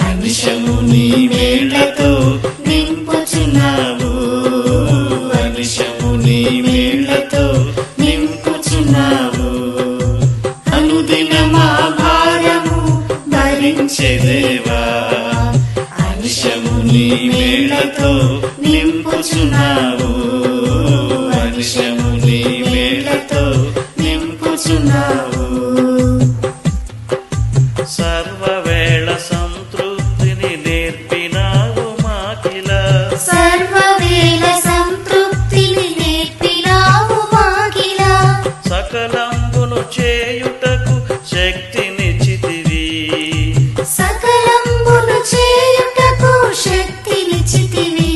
అనిశము నీ మేళ్ళతో నింపుచున్నావు. అనిశము నీ మేళ్ళతో నింపుచున్నావు. అనుదిన మా భారము భరించేదేవా అనిశము నీ మేళ్ళతో నింపుచున్నావు. అనిశము నీ మేళ్ళతో నింపుచున్నావు. సర్వ చేయుటకు శక్తినిచ్చితివి సకలంబును చేయుటకు శక్తినిచ్చితివి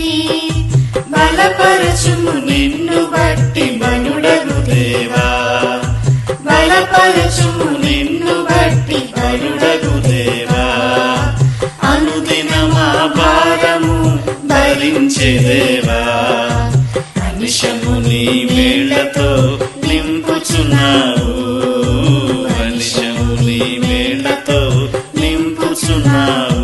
బలపరచుము నిన్ను బట్టి బలుడగు దేవా. బలపరచుము నిన్ను బట్టి బలుడగు దేవా. అనుదినమా భారము భరించే దేవా. అనిశము నీ మేళ్ళతో నింపుచున్నావు. అనిశము నీ మేళ్ళతో నింపుచున్నావు